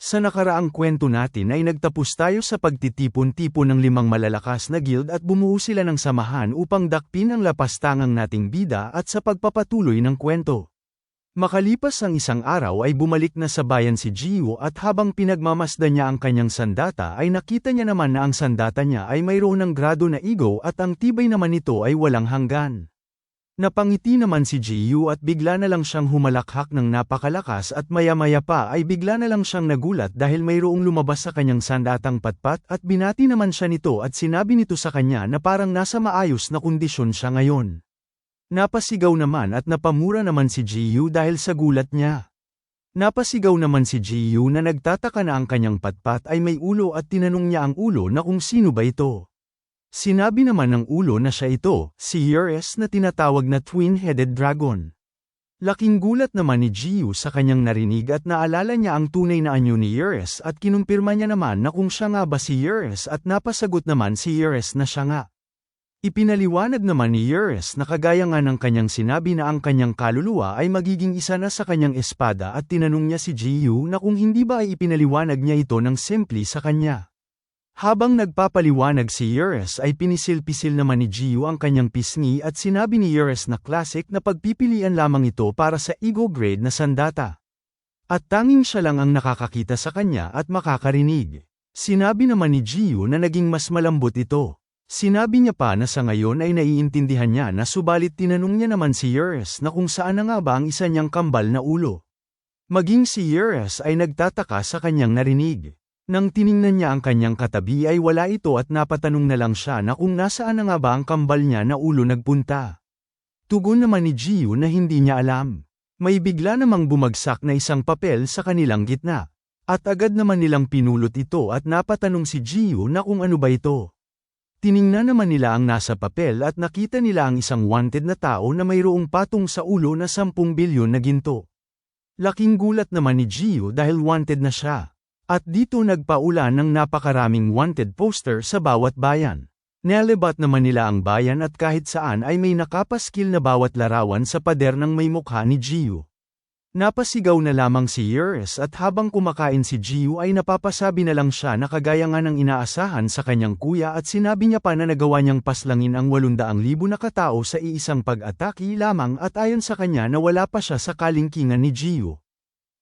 Sa nakaraang kwento natin ay nagtapos tayo sa pagtitipon-tipon ng limang malalakas na guild at bumuo sila ng samahan upang dakpin ang lapastangang nating bida at sa pagpapatuloy ng kwento. Makalipas ang isang araw ay bumalik na sa bayan si Gio at habang pinagmamasda niya ang kanyang sandata ay nakita niya naman na ang sandata niya ay mayroon ng grado na ego at ang tibay naman nito ay walang hanggan. Napangiti naman si Jiyu at bigla na lang siyang humalakhak ng napakalakas at maya-maya pa ay bigla na lang siyang nagulat dahil mayroong lumabas sa kanyang sandatang patpat at binati naman siya nito at sinabi nito sa kanya na parang nasa maayos na kondisyon siya ngayon. Napasigaw naman at napamura naman si Jiyu dahil sa gulat niya. Napasigaw naman si Jiyu na nagtataka na ang kanyang patpat ay may ulo at tinanong niya ang ulo na kung sino ba ito. Sinabi naman ng ulo na siya ito, si Ures na tinatawag na twin-headed dragon. Laking gulat naman ni Jiu sa kanyang narinig at naalala niya ang tunay na anyo ni Ures at kinumpirma niya naman na kung siya nga ba si Ures at napasagot naman si Ures na siya nga. Ipinaliwanag naman ni Ures na kagaya nga ng kanyang sinabi na ang kanyang kaluluwa ay magiging isa na sa kanyang espada at tinanong niya si Jiu na kung hindi ba ay ipinaliwanag niya ito ng simple sa kanya. Habang nagpapaliwanag si Ures ay pinisil-pisil naman ni Gio ang kanyang pisngi at sinabi ni Ures na classic na pagpipilian lamang ito para sa ego grade na sandata. At tanging siya lang ang nakakakita sa kanya at makakarinig. Sinabi naman ni Gio na naging mas malambot ito. Sinabi niya pa na sa ngayon ay naiintindihan niya na subalit tinanong niya naman si Ures na kung saan na nga ba ang isa niyang kambal na ulo. Maging si Ures ay nagtataka sa kanyang narinig. Nang tiningnan niya ang kanyang katabi ay wala ito at napatanong na lang siya na kung nasaan na nga ba ang kambal niya na ulo nagpunta. Tugon naman ni Gio na hindi niya alam. May bigla namang bumagsak na isang papel sa kanilang gitna. At agad naman nilang pinulot ito at napatanong si Gio na kung ano ba ito. Tiningnan naman nila ang nasa papel at nakita nila ang isang wanted na tao na mayroong patong sa ulo na 10 bilyon na ginto. Laking gulat naman ni Gio dahil wanted na siya. At dito nagpaula ng napakaraming wanted poster sa bawat bayan. Nelebat naman nila ang bayan at kahit saan ay may nakapaskil na bawat larawan sa pader ng may mukha ni Gio. Napasigaw na lamang si Ures at habang kumakain si Gio ay napapasabi na lang siya na kagaya nga ng inaasahan sa kanyang kuya at sinabi niya pa na nagawa niyang paslangin ang 800,000 na katao sa iisang pag-ataki lamang at ayon sa kanya na wala pa siya sa kalingkingan ni Gio.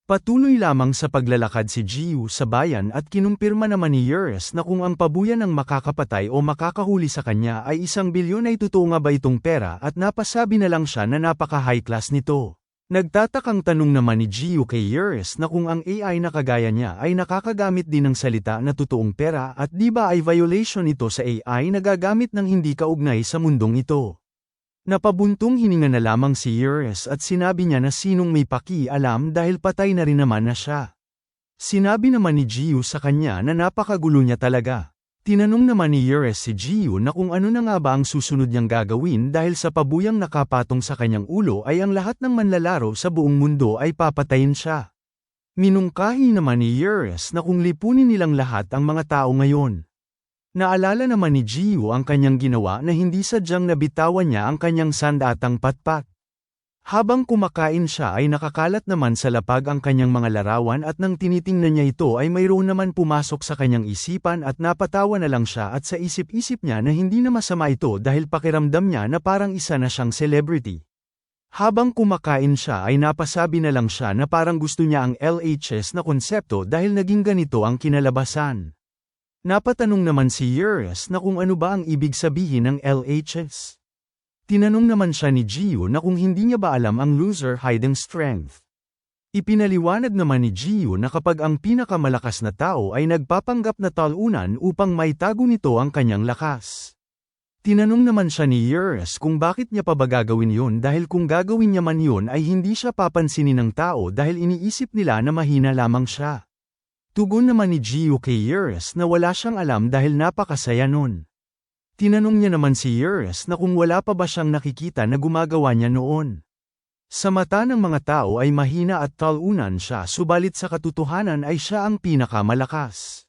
Patuloy lamang sa paglalakad si Jiu sa bayan at kinumpirma naman ni Ures na kung ang pabuyan ng makakapatay o makakahuli sa kanya ay isang bilyon ay totoo nga ba itong pera at napasabi na lang siya na napaka-high class nito. Nagtatakang tanong naman ni Jiu kay Ures na kung ang AI na kagaya niya ay nakakagamit din ng salita na totoong pera at di ba ay violation ito sa AI na gagamit ng hindi kaugnay sa mundong ito. Napabuntong hininga na lamang si Ures at sinabi niya na sinong may paki-alam dahil patay na rin naman na siya. Sinabi naman ni Gio sa kanya na napakagulo niya talaga. Tinanong naman ni Ures si Gio na kung ano na nga ba ang susunod niyang gagawin dahil sa pabuyang nakapatong sa kanyang ulo ay ang lahat ng manlalaro sa buong mundo ay papatayin siya. Minungkahi naman ni Ures na kung lipunin nilang lahat ang mga tao ngayon. Naalala naman ni Gio ang kanyang ginawa na hindi sadyang nabitawan niya ang kanyang sandatang patpat. Habang kumakain siya ay nakakalat naman sa lapag ang kanyang mga larawan at nang tinitingnan niya ito ay mayroon naman pumasok sa kanyang isipan at napatawa na lang siya at sa isip-isip niya na hindi na masama ito dahil pakiramdam niya na parang isa na siyang celebrity. Habang kumakain siya ay napasabi na lang siya na parang gusto niya ang LHS na konsepto dahil naging ganito ang kinalabasan. Napatanong naman si Ures na kung ano ba ang ibig sabihin ng LHS. Tinanong naman siya ni Gio na kung hindi niya ba alam ang loser hiding strength. Ipinaliwanag naman ni Gio na kapag ang pinakamalakas na tao ay nagpapanggap na talunan upang maitago nito ang kanyang lakas. Tinanong naman siya ni Ures kung bakit niya pa ba gagawin yun dahil kung gagawin niya man yun ay hindi siya papansinin ng tao dahil iniisip nila na mahina lamang siya. Tugon naman ni Gio kay Ures na wala siyang alam dahil napakasaya nun. Tinanong niya naman si Ures na kung wala pa ba siyang nakikita na gumagawa niya noon. Sa mata ng mga tao ay mahina at talunan siya subalit sa katotohanan ay siya ang pinakamalakas.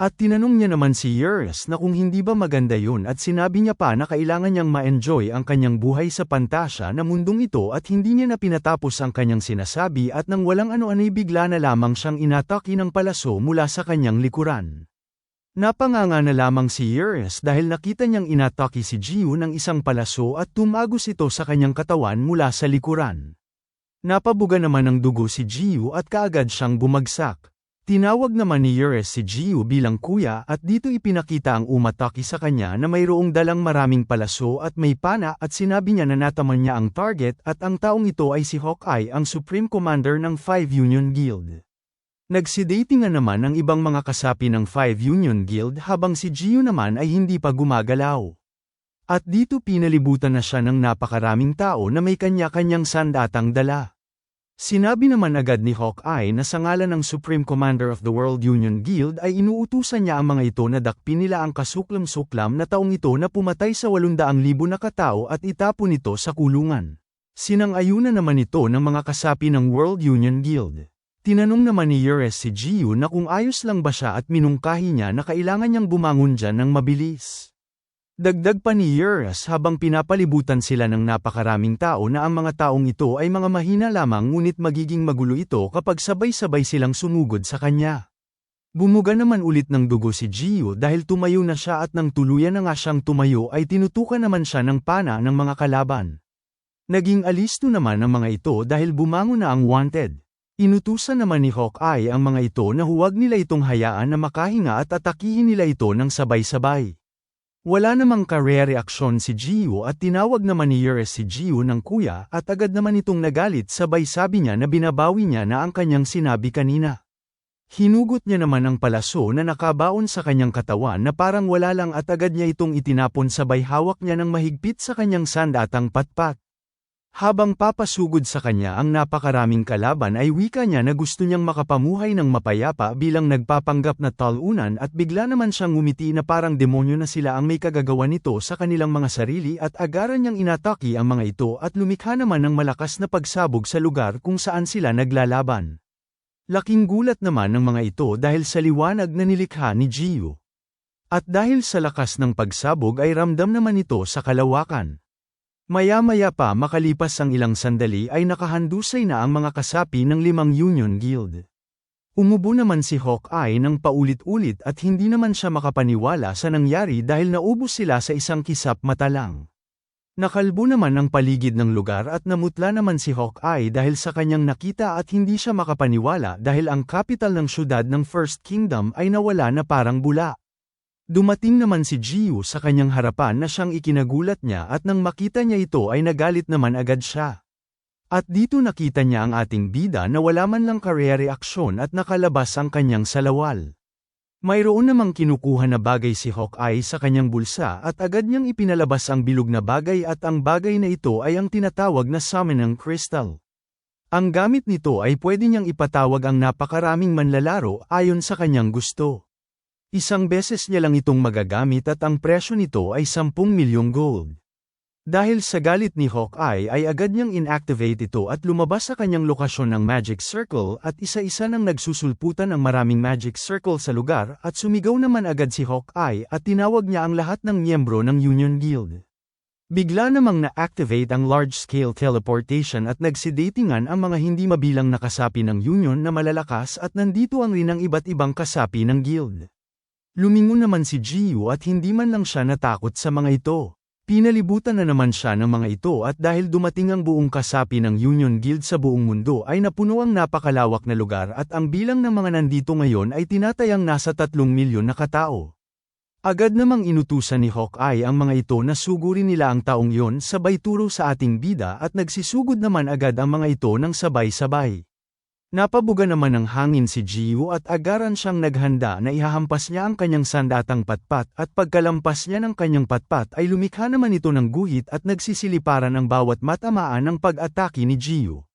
At tinanong niya naman si Eurus na kung hindi ba maganda yun at sinabi niya pa na kailangan niyang ma-enjoy ang kanyang buhay sa pantasya na mundong ito at hindi niya na pinatapos ang kanyang sinasabi at nang walang ano-ano'y bigla na lamang siyang inataki ng palaso mula sa kanyang likuran. Napanganga na lamang si Eurus dahil nakita niyang inataki si Jiu ng isang palaso at tumagos ito sa kanyang katawan mula sa likuran. Napabuga naman ng dugo si Jiu at kaagad siyang bumagsak. Tinawag naman ni Eurus si Jiu bilang kuya at dito ipinakita ang umataki sa kanya na mayroong dalang maraming palaso at may pana at sinabi niya na nataman niya ang target at ang taong ito ay si Hawkeye ang Supreme Commander ng Five Union Guild. Nagsidatingan naman ang ibang mga kasapi ng Five Union Guild habang si Jiu naman ay hindi pa gumagalaw. At dito pinalibutan na siya ng napakaraming tao na may kanya-kanyang sandatang dala. Sinabi naman agad ni Hawkeye na sa ngalan ng Supreme Commander of the World Union Guild ay inuutusan niya ang mga ito na dakpin nila ang kasuklam-suklam na taong ito na pumatay sa 800,000 na katao at itapon ito sa kulungan. Sinang-ayunan naman ito ng mga kasapi ng World Union Guild. Tinanong naman ni Ures si Jiu na kung ayos lang ba siya at minungkahi niya na kailangan niyang bumangon dyan ng mabilis. Dagdag pa ni Eurus habang pinapalibutan sila ng napakaraming tao na ang mga taong ito ay mga mahina lamang ngunit magiging magulo ito kapag sabay-sabay silang sumugod sa kanya. Bumuga naman ulit ng dugo si Gio dahil tumayo na siya at nang tuluyan na nga siyang tumayo ay tinutukan naman siya ng pana ng mga kalaban. Naging alisto naman ang mga ito dahil bumangon na ang wanted. Inutusan naman ni Hawkeye ang mga ito na huwag nila itong hayaan na makahinga at atakihin nila ito ng sabay-sabay. Wala namang kare-reaksyon si Gio at tinawag naman ni Yures si Gio ng kuya at agad naman itong nagalit sabay sabi niya na binabawi niya na ang kanyang sinabi kanina. Hinugot niya naman ang palaso na nakabaon sa kanyang katawan na parang wala lang at agad niya itong itinapon sabay hawak niya ng mahigpit sa kanyang sandatang patpat. Habang papasugod sa kanya ang napakaraming kalaban ay wika niya na gusto niyang makapamuhay ng mapayapa bilang nagpapanggap na talunan at bigla naman siyang ngumiti na parang demonyo na sila ang may kagagawa nito sa kanilang mga sarili at agaran niyang inataki ang mga ito at lumikha naman ng malakas na pagsabog sa lugar kung saan sila naglalaban. Laking gulat naman ng mga ito dahil sa liwanag na nilikha ni Gio. At dahil sa lakas ng pagsabog ay ramdam naman ito sa kalawakan. Maya-maya pa makalipas ang ilang sandali ay nakahandusay na ang mga kasapi ng limang Union Guild. Umubo naman si Hawkeye ng paulit-ulit at hindi naman siya makapaniwala sa nangyari dahil naubos sila sa isang kisap mata lang. Nakalbo naman ang paligid ng lugar at namutla naman si Hawkeye dahil sa kanyang nakita at hindi siya makapaniwala dahil ang kapital ng syudad ng First Kingdom ay nawala na parang bula. Dumating naman si Jiu sa kanyang harapan na siyang ikinagulat niya at nang makita niya ito ay nagalit naman agad siya. At dito nakita niya ang ating bida na wala man lang karya-reaksyon at nakalabas ang kanyang salawal. Mayroon namang kinukuha na bagay si Hawkeye sa kanyang bulsa at agad niyang ipinalabas ang bilog na bagay at ang bagay na ito ay ang tinatawag na Summoning Crystal. Ang gamit nito ay pwede niyang ipatawag ang napakaraming manlalaro ayon sa kanyang gusto. Isang beses niya lang itong magagamit at ang presyo nito ay 10 milyong gold. Dahil sa galit ni Hawkeye ay agad niyang inactivate ito at lumabas sa kanyang lokasyon ng Magic Circle at isa-isa nang nagsusulputan ang maraming Magic Circle sa lugar at sumigaw naman agad si Hawkeye at tinawag niya ang lahat ng miyembro ng Union Guild. Bigla namang na-activate ang large-scale teleportation at nagsidatingan ang mga hindi mabilang na kasapi ng Union na malalakas at nandito ang rin ang iba't ibang kasapi ng Guild. Lumingon naman si Jiu at hindi man lang siya natakot sa mga ito. Pinalibutan na naman siya ng mga ito at dahil dumating ang buong kasapi ng Union Guild sa buong mundo ay napuno ang napakalawak na lugar at ang bilang ng mga nandito ngayon ay tinatayang nasa 3 milyon na katao. Agad namang inutusan ni Hawkeye ang mga ito na sugurin nila ang taong yon sabay turo sa ating bida at nagsisugod naman agad ang mga ito ng sabay-sabay. Napabuga naman ng hangin si Jiu at agaran siyang naghanda na ihahampas niya ang kanyang sandatang patpat at pagkalampas niya ng kanyang patpat ay lumikha naman ito ng guhit at nagsisiliparan ang bawat matamaan ng pag-atake ni Jiu.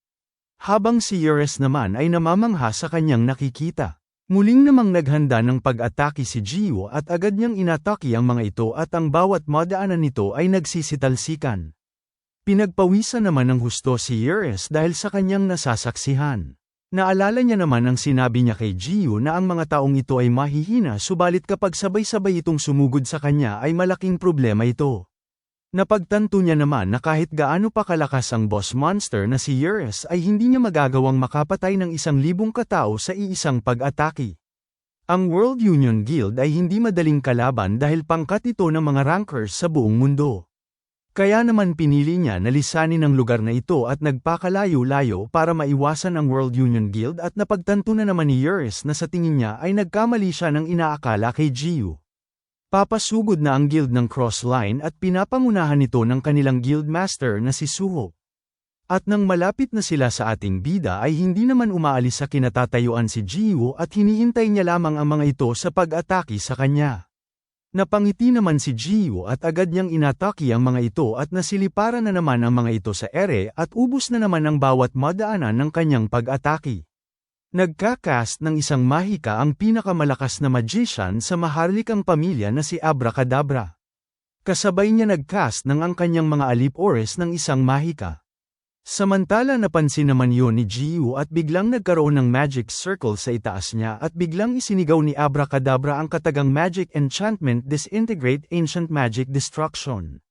Habang si Eurus naman ay namamangha sa kanyang nakikita. Muling namang naghanda ng pag-atake si Jiu at agad niyang inatake ang mga ito at ang bawat madaanan nito ay nagsisitalsikan. Pinagpawisan naman ng husto si Eurus dahil sa kanyang nasasaksihan. Naalala niya naman ang sinabi niya kay Jiu na ang mga taong ito ay mahihina subalit kapag sabay-sabay itong sumugod sa kanya ay malaking problema ito. Napagtanto niya naman na kahit gaano pa kalakas ang boss monster na si Eurus ay hindi niya magagawang makapatay ng isang libong katao sa iisang pag-atake. Ang World Union Guild ay hindi madaling kalaban dahil pangkat ito ng mga rankers sa buong mundo. Kaya naman pinili niya na lisanin ang lugar na ito at nagpakalayo-layo para maiwasan ang World Union Guild at napagtanto na naman ni Eurus na sa tingin niya ay nagkamali siya ng inaakala kay Jiu. Papasugod na ang guild ng Crossline at pinapangunahan ito ng kanilang guild master na si Suho. At nang malapit na sila sa ating bida ay hindi naman umaalis sa kinatatayuan si Jiu at hinihintay niya lamang ang mga ito sa pag-atake sa kanya. Napangiti naman si Jiu at agad niyang inataki ang mga ito at nasiliparan na naman ang mga ito sa ere at ubus na naman ang bawat madaanan ng kanyang pag-atake. Nagkakast ng isang mahika ang pinakamalakas na magician sa maharlikang pamilya na si Abracadabra. Kasabay niya nagcast ng ang kanyang mga alip-ores ng isang mahika. Samantala napansin naman yon ni Jiu at biglang nagkaroon ng magic circle sa itaas niya at biglang isinigaw ni Abracadabra ang katagang magic enchantment disintegrate ancient magic destruction.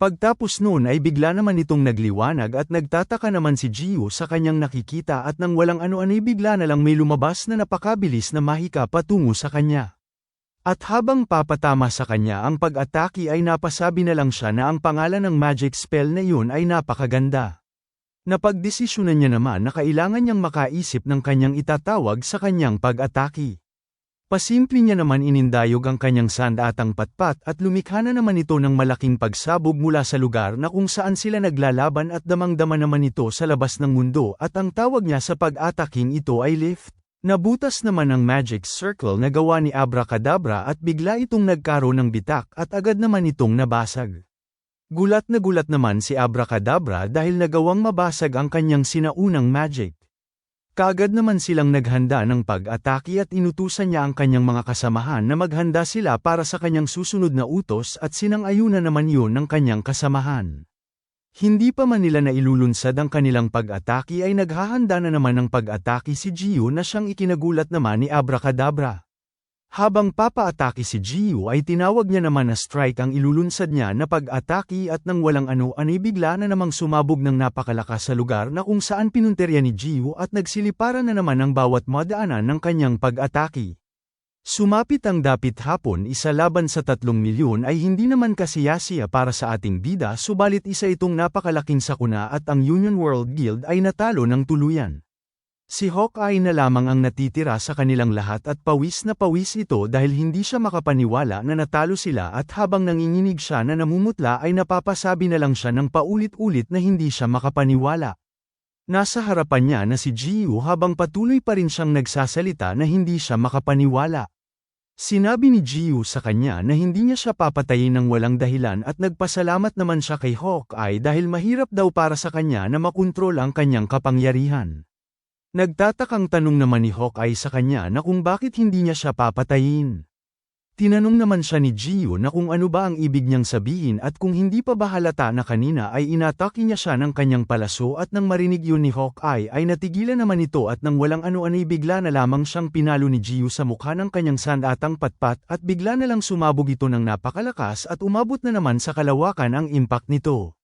Pagtapos noon ay bigla naman itong nagliwanag at nagtataka naman si Jiu sa kanyang nakikita at nang walang ano-ano ay bigla na lang may lumabas na napakabilis na mahika patungo sa kanya. At habang papatama sa kanya ang pag-atake ay napasabi na lang siya na ang pangalan ng magic spell na iyon ay napakaganda. Napagdesisyonan niya naman na kailangan niyang makaisip ng kanyang itatawag sa kanyang pag-atake. Pasimple niya naman inindayog ang kanyang sandatang patpat at lumikha na naman ito ng malaking pagsabog mula sa lugar na kung saan sila naglalaban at damang-dama naman ito sa labas ng mundo at ang tawag niya sa pag-ataking ito ay lift. Nabutas naman ang magic circle na gawa ni Abracadabra at bigla itong nagkaroon ng bitak at agad naman itong nabasag. Gulat na gulat naman si Abracadabra dahil nagawang mabasag ang kanyang sinaunang magic. Kagad naman silang naghanda ng pag-atake at inutusan niya ang kanyang mga kasamahan na maghanda sila para sa kanyang susunod na utos at sinang-ayunan naman yun ng kanyang kasamahan. Hindi pa man nila nailulunsad ang kanilang pag-atake ay naghahanda na naman ng pag-atake si Gio na siyang ikinagulat naman ni Abracadabra. Habang papaatake si Jiu ay tinawag niya naman na strike ang ilulunsad niya na pag-atake at nang walang ano anay bigla na namang sumabog ng napakalakas sa lugar na kung saan pinunterya ni Jiu at nagsiliparan na naman ang bawat madaanan ng kanyang pag-atake. Sumapit ang dapit hapon isa laban sa tatlong milyon ay hindi naman kasiyasiya para sa ating bida subalit isa itong napakalaking sakuna at ang Union World Guild ay natalo ng tuluyan. Si Hawkeye na lamang ang natitira sa kanilang lahat at pawis na pawis ito dahil hindi siya makapaniwala na natalo sila at habang nanginginig siya na namumutla ay napapasabi na lang siya ng paulit-ulit na hindi siya makapaniwala. Nasa harapan niya na si Jiu habang patuloy pa rin siyang nagsasalita na hindi siya makapaniwala. Sinabi ni Jiu sa kanya na hindi niya siya papatayin ng walang dahilan at nagpasalamat naman siya kay Hawkeye dahil mahirap daw para sa kanya na makontrol ang kanyang kapangyarihan. Nagtatakang tanong naman ni Hawkeye sa kanya na kung bakit hindi niya siya papatayin. Tinanong naman siya ni Gio na kung ano ba ang ibig niyang sabihin at kung hindi pa ba halata na kanina ay inatake niya siya ng kanyang palaso at nang marinig yun ni Hawkeye ay natigilan naman ito at nang walang ano-ano bigla na lamang siyang pinalo ni Gio sa mukha ng kanyang sandatang patpat at bigla na lang sumabog ito ng napakalakas at umabot na naman sa kalawakan ang impact nito.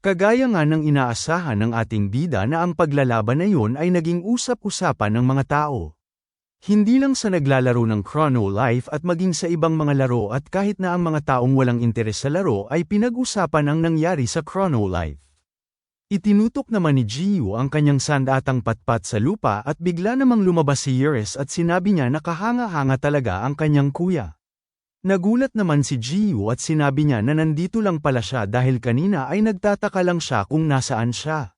Kagaya nga ng inaasahan ng ating bida na ang paglalaban na yun ay naging usap-usapan ng mga tao. Hindi lang sa naglalaro ng Chrono Life at maging sa ibang mga laro at kahit na ang mga taong walang interes sa laro ay pinag-usapan ang nangyari sa Chrono Life. Itinutok naman ni Jiu ang kanyang sandatang patpat sa lupa at bigla namang lumabas si Eurus at sinabi niya na kahanga-hanga talaga ang kanyang kuya. Nagulat naman si Jiu at sinabi niya na nandito lang pala siya dahil kanina ay nagtataka lang siya kung nasaan siya.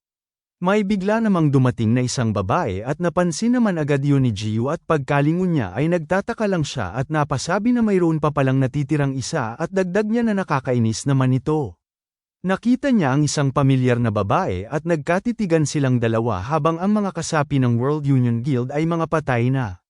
May bigla namang dumating na isang babae at napansin naman agad yun ni Jiu at pagkalingon niya ay nagtataka lang siya at napasabi na mayroon pa palang natitirang isa at dagdag niya na nakakainis naman ito. Nakita niya ang isang pamilyar na babae at nagkatitigan silang dalawa habang ang mga kasapi ng World Union Guild ay mga patay na.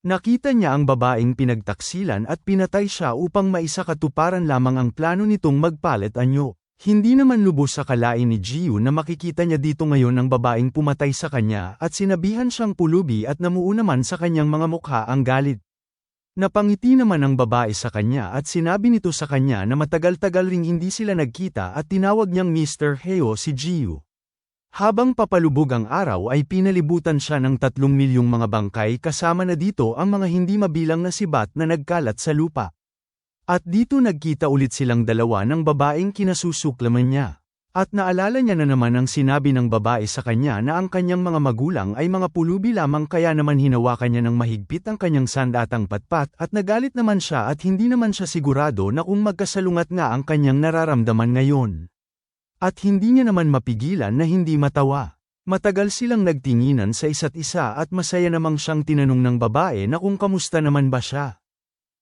Nakita niya ang babaeng pinagtaksilan at pinatay siya upang maisakatuparan lamang ang plano nitong magpalit anyo. Hindi naman lubos sa kalain ni Jiu na makikita niya dito ngayon ang babaeng pumatay sa kanya at sinabihan siyang pulubi at namuo naman sa kanyang mga mukha ang galit. Napangiti naman ang babae sa kanya at sinabi nito sa kanya na matagal-tagal ring hindi sila nagkita at tinawag niyang Mr. Heo si Jiu. Habang papalubog ang araw ay pinalibutan siya ng tatlong milyong mga bangkay kasama na dito ang mga hindi mabilang na sibat na nagkalat sa lupa. At dito nagkita ulit silang dalawa ng babaeng kinasusuklaman niya. At naalala niya na naman ang sinabi ng babae sa kanya na ang kanyang mga magulang ay mga pulubi lamang kaya naman hinawakan niya ng mahigpit ang kanyang sandatang patpat at nagalit naman siya at hindi naman siya sigurado na kung magkasalungat nga ang kanyang nararamdaman ngayon. At hindi niya naman mapigilan na hindi matawa. Matagal silang nagtinginan sa isa't isa at masaya namang siyang tinanong ng babae na kung kamusta naman ba siya.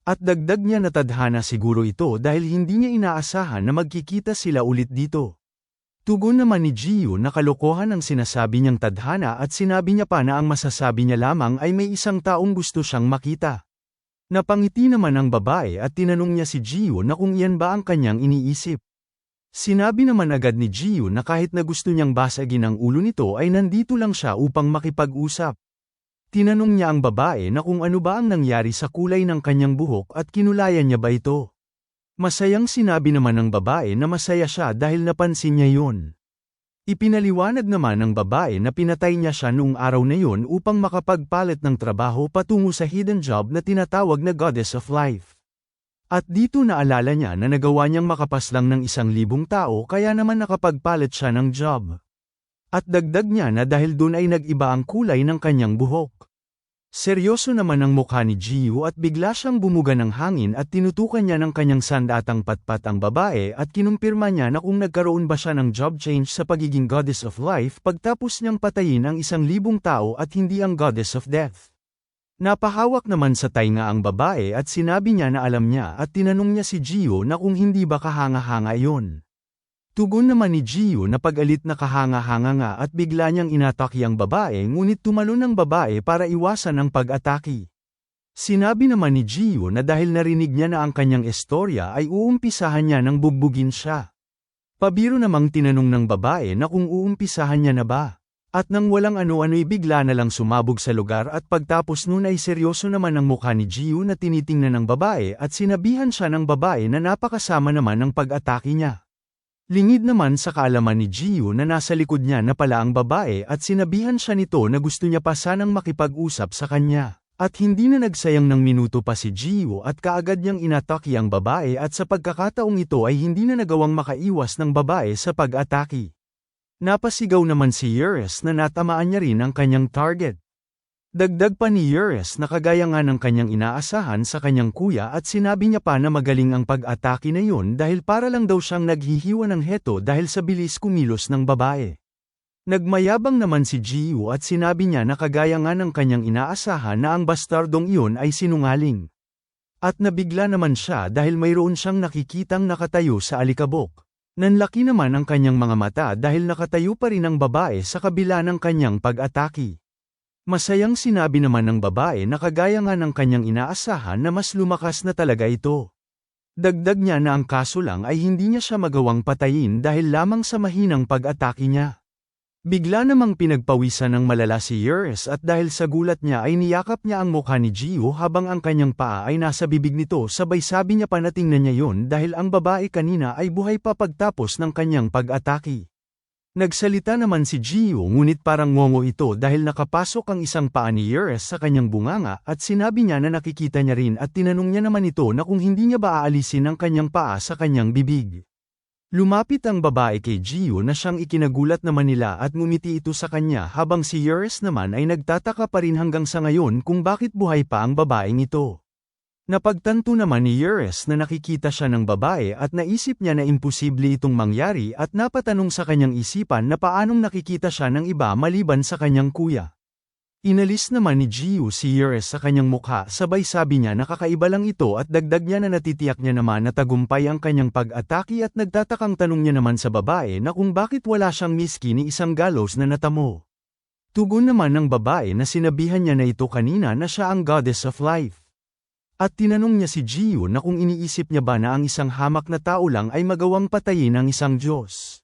At dagdag niya na tadhana siguro ito dahil hindi niya inaasahan na magkikita sila ulit dito. Tugon naman ni Gio na kalokohan ang sinasabi niyang tadhana at sinabi niya pa na ang masasabi niya lamang ay may isang taong gusto siyang makita. Napangiti naman ang babae at tinanong niya si Gio na kung iyan ba ang kanyang iniisip. Sinabi naman agad ni Gio na kahit na gusto niyang basagin ang ulo nito ay nandito lang siya upang makipag-usap. Tinanong niya ang babae na kung ano ba ang nangyari sa kulay ng kanyang buhok at kinulayan niya ba ito. Masayang sinabi naman ng babae na masaya siya dahil napansin niya yon. Ipinaliwanag naman ng babae na pinatay niya siya noong araw na yon upang makapagpalit ng trabaho patungo sa hidden job na tinatawag na Goddess of Life. At dito naalala niya na nagawa niyang makapaslang ng isang libong tao kaya naman nakapagpalit siya ng job. At dagdag niya na dahil doon ay nag-iba ang kulay ng kanyang buhok. Seryoso naman ang mukha ni Jiu at bigla siyang bumuga ng hangin at tinutukan niya ng kanyang sandatang patpat ang babae at kinumpirma niya na kung nagkaroon ba siya ng job change sa pagiging goddess of life pagtapos niyang patayin ang isang libong tao at hindi ang goddess of death. Napahawak naman sa tainga ang babae at sinabi niya na alam niya at tinanong niya si Gio na kung hindi ba kahanga-hanga yon. Tugon naman ni Gio na pag-alit na kahanga-hanga nga at bigla niyang inatake ang babae ngunit tumalon ang babae para iwasan ang pag-atake. Sinabi naman ni Gio na dahil narinig niya na ang kanyang estorya ay uumpisahan niya nang bugbugin siya. Pabiro namang tinanong ng babae na kung uumpisahan niya na ba. At nang walang ano-ano'y bigla na lang sumabog sa lugar at pagtapos nun ay seryoso naman ang mukha ni Gio na tinitingnan ng babae at sinabihan siya ng babae na napakasama naman ng pag-atake niya. Lingid naman sa kaalaman ni Gio na nasa likod niya na pala ang babae at sinabihan siya nito na gusto niya pa sanang makipag-usap sa kanya. At hindi na nagsayang ng minuto pa si Gio at kaagad niyang inatake ang babae at sa pagkakataong ito ay hindi na nagawang makaiwas ng babae sa pag-atake. Napasigaw naman si Yuris na natamaan niya rin ang kanyang target. Dagdag pa ni Yuris na kagaya nga ng kanyang inaasahan sa kanyang kuya at sinabi niya pa na magaling ang pag-atake na yun dahil para lang daw siyang naghihiwa ng heto dahil sa bilis kumilos ng babae. Nagmayabang naman si Jiu at sinabi niya na kagaya nga ng kanyang inaasahan na ang bastardong iyon ay sinungaling. At nabigla naman siya dahil mayroon siyang nakikitang nakatayo sa alikabok. Nanlaki naman ang kanyang mga mata dahil nakatayo pa rin ang babae sa kabila ng kanyang pag-atake. Masayang sinabi naman ng babae na kagaya nga ng kanyang inaasahan na mas lumakas na talaga ito. Dagdag niya na ang kaso lang ay hindi niya siya magawang patayin dahil lamang sa mahinang pag-atake niya. Bigla namang pinagpawisan ng malala si Yuris at dahil sa gulat niya ay niyakap niya ang mukha ni Gio habang ang kanyang paa ay nasa bibig nito sabay sabi niya pa na niya yon dahil ang babae kanina ay buhay pa pagtapos ng kanyang pag-atake. Nagsalita naman si Gio ngunit parang ngongo ito dahil nakapasok ang isang paa ni Yuris sa kanyang bunganga at sinabi niya na nakikita niya rin at tinanong niya naman ito na kung hindi niya ba aalisin ang kanyang paa sa kanyang bibig. Lumapit ang babae kay Gio na siyang ikinagulat naman nila at ngumiti ito sa kanya habang si Yuris naman ay nagtataka pa rin hanggang sa ngayon kung bakit buhay pa ang babaeng ito. Napagtanto naman ni Yuris na nakikita siya ng babae at naisip niya na imposible itong mangyari at napatanong sa kanyang isipan na paanong nakikita siya ng iba maliban sa kanyang kuya. Inalis naman ni Gio si Yuris sa kanyang mukha sabay sabi niya na kakaiba lang ito at dagdag niya na natitiyak niya naman na tagumpay ang kanyang pag-atake at nagtatakang tanong niya naman sa babae na kung bakit wala siyang miski ni isang galos na natamo. Tugon naman ng babae na sinabihan niya na ito kanina na siya ang goddess of life. At tinanong niya si Gio na kung iniisip niya ba na ang isang hamak na tao lang ay magawang patayin ang isang Diyos.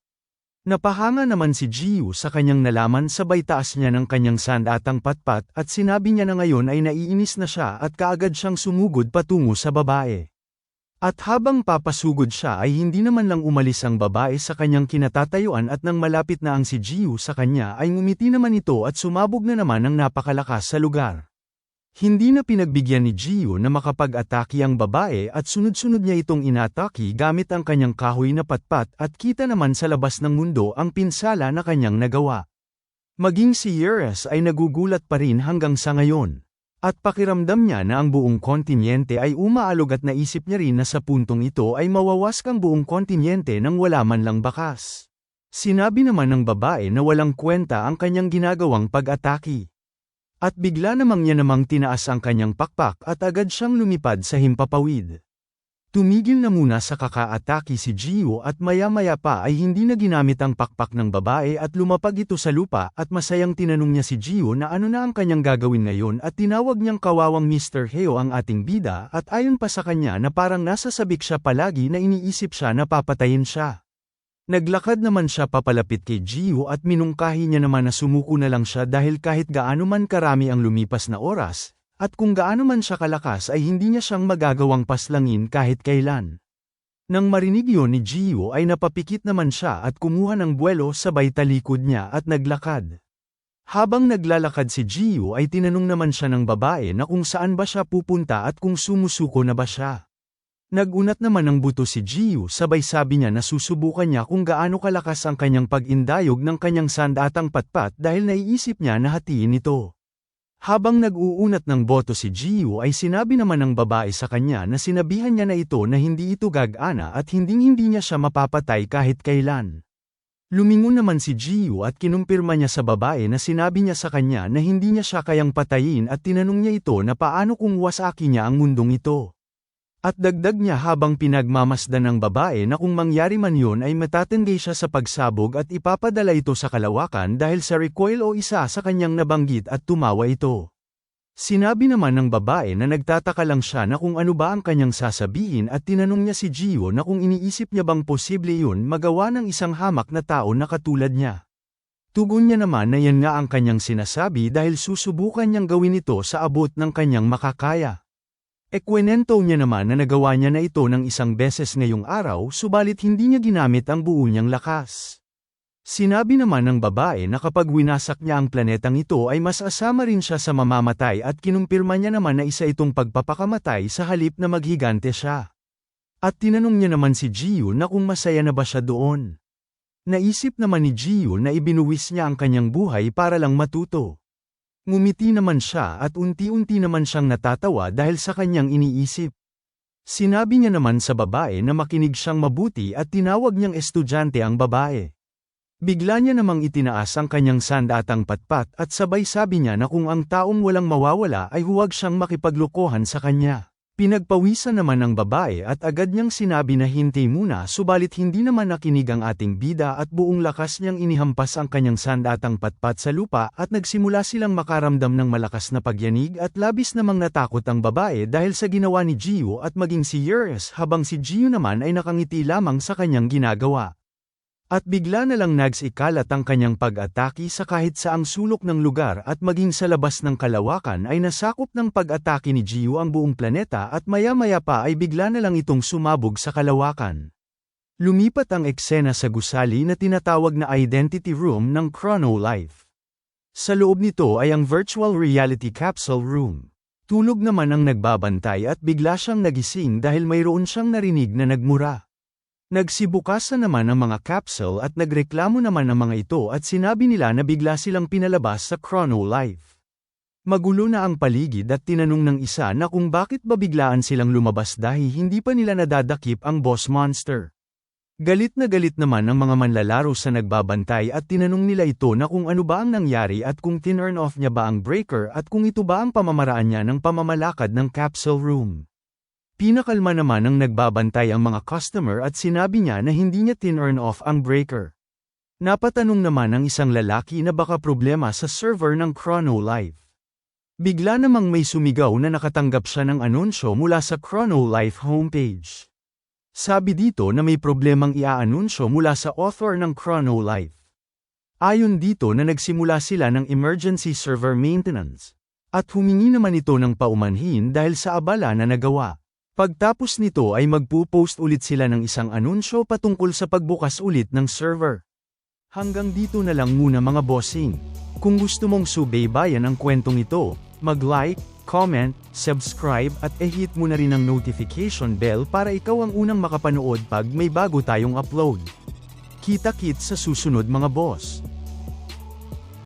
Napahanga naman si Gio sa kanyang nalaman sabay taas niya ng kanyang sandatang patpat at sinabi niya na ngayon ay naiinis na siya at kaagad siyang sumugod patungo sa babae. At habang papasugod siya ay hindi naman lang umalis ang babae sa kanyang kinatatayuan at nang malapit na ang si Gio sa kanya ay ngumiti naman ito at sumabog na naman ng napakalakas sa lugar. Hindi na pinagbigyan ni Gio na makapag-atake ang babae at sunod-sunod niya itong inatake gamit ang kanyang kahoy na patpat at kita naman sa labas ng mundo ang pinsala na kanyang nagawa. Maging si Yeres ay nagugulat pa rin hanggang sa ngayon. At pakiramdam niya na ang buong kontinyente ay umaalog at naisip niya rin na sa puntong ito ay mawawas kang buong kontinyente nang wala man lang bakas. Sinabi naman ng babae na walang kwenta ang kanyang ginagawang pag-atake. At bigla namang niya namang tinaas ang kanyang pakpak at agad siyang lumipad sa himpapawid. Tumigil na muna sa kakaatake si Gio at maya-maya pa ay hindi na ginamit ang pakpak ng babae at lumapag ito sa lupa at masayang tinanong niya si Gio na ano na ang kanyang gagawin ngayon at tinawag niyang kawawang Mr. Heo ang ating bida at ayon pa sa kanya na parang nasa sabik siya palagi na iniisip siya na papatayin siya. Naglakad naman siya papalapit kay Gio at minungkahi niya naman na sumuko na lang siya dahil kahit gaano man karami ang lumipas na oras, at kung gaano man siya kalakas ay hindi niya siyang magagawang paslangin kahit kailan. Nang marinig yon ni Gio ay napapikit naman siya at kumuha ng buwelo sabay talikod niya at naglakad. Habang naglalakad si Gio ay tinanong naman siya ng babae na kung saan ba siya pupunta at kung sumusuko na ba siya. Nagunat naman ng buto si Gio sabay sabi niya na susubukan niya kung gaano kalakas ang kanyang pag-indayog ng kanyang sandatang patpat dahil naiisip niya na hatiin ito. Habang nag-uunat ng boto si Gio ay sinabi naman ng babae sa kanya na sinabihan niya na ito na hindi ito gagana at hinding-hindi niya siya mapapatay kahit kailan. Lumingon naman si Gio at kinumpirma niya sa babae na sinabi niya sa kanya na hindi niya siya kayang patayin at tinanong niya ito na paano kung wasaki niya ang mundong ito. At dagdag niya habang pinagmamasdan ng babae na kung mangyari man yun ay matatangay siya sa pagsabog at ipapadala ito sa kalawakan dahil sa recoil o isa sa kanyang nabanggit at tumawa ito. Sinabi naman ng babae na nagtataka lang siya na kung ano ba ang kanyang sasabihin at tinanong niya si Gio na kung iniisip niya bang posible yun magawa ng isang hamak na tao na katulad niya. Tugon niya naman na yan nga ang kanyang sinasabi dahil susubukan niyang gawin ito sa abot ng kanyang makakaya. Ekwenento niya naman na nagawa niya na ito ng isang beses ngayong araw subalit hindi niya ginamit ang buo niyang lakas. Sinabi naman ng babae na kapag winasak niya ang planetang ito ay mas asama rin siya sa mamamatay at kinumpirma niya naman na isa itong pagpapakamatay sa halip na maghigante siya. At tinanong niya naman si Gio na kung masaya na ba siya doon. Naisip naman ni Gio na ibinuwis niya ang kanyang buhay para lang matuto. Ngumiti naman siya at unti-unti naman siyang natatawa dahil sa kanyang iniisip. Sinabi niya naman sa babae na makinig siyang mabuti at tinawag niyang estudyante ang babae. Bigla niya namang itinaas ang kanyang sandatang patpat at sabay sabi niya na kung ang taong walang mawawala ay huwag siyang makipaglukohan sa kanya. Pinagpawisan naman ng babae at agad niyang sinabi na hintay muna subalit hindi naman nakinig ang ating bida at buong lakas niyang inihampas ang kanyang sandatang patpat sa lupa at nagsimula silang makaramdam ng malakas na pagyanig at labis namang natakot ang babae dahil sa ginawa ni Gio at maging si Yuris habang si Gio naman ay nakangiti lamang sa kanyang ginagawa. At bigla na lang nagsikalat ang kanyang pag-atake sa kahit saang sulok ng lugar at maging sa labas ng kalawakan ay nasakop ng pag-atake ni Gio ang buong planeta at maya-maya pa ay bigla na lang itong sumabog sa kalawakan. Lumipat ang eksena sa gusali na tinatawag na Identity Room ng Chrono Life. Sa loob nito ay ang Virtual Reality Capsule Room. Tulog naman ang nagbabantay at bigla siyang nagising dahil mayroon siyang narinig na nagmura. Nagsibukasan naman ang mga capsule at nagreklamo naman ang mga ito at sinabi nila na bigla silang pinalabas sa Chrono Life. Magulo na ang paligid at tinanong ng isa na kung bakit ba biglaan silang lumabas dahil hindi pa nila nadadakip ang boss monster. Galit na galit naman ang mga manlalaro sa nagbabantay at tinanong nila ito na kung ano ba ang nangyari at kung tinurn off niya ba ang breaker at kung ito ba ang pamamaraan niya ng pamamalakad ng capsule room. Pinakalma naman ng nagbabantay ang mga customer at sinabi niya na hindi niya tinurn off ang breaker. Napatanong naman ng isang lalaki na baka problema sa server ng Chrono Live. Bigla namang may sumigaw na nakatanggap siya ng anunsyo mula sa Chrono Life homepage. Sabi dito na may problemang iaanunsyo mula sa author ng Chrono Life. Ayon dito na nagsimula sila ng emergency server maintenance. At humingi naman ito ng paumanhin dahil sa abala na nagawa. Pagtapos nito ay magpo-post ulit sila ng isang anunsyo patungkol sa pagbukas ulit ng server. Hanggang dito na lang muna mga bossing. Kung gusto mong subaybayan ang kwentong ito, mag-like, comment, subscribe at e-hit mo na rin ang notification bell para ikaw ang unang makapanood pag may bago tayong upload. Kita-kit sa susunod mga boss.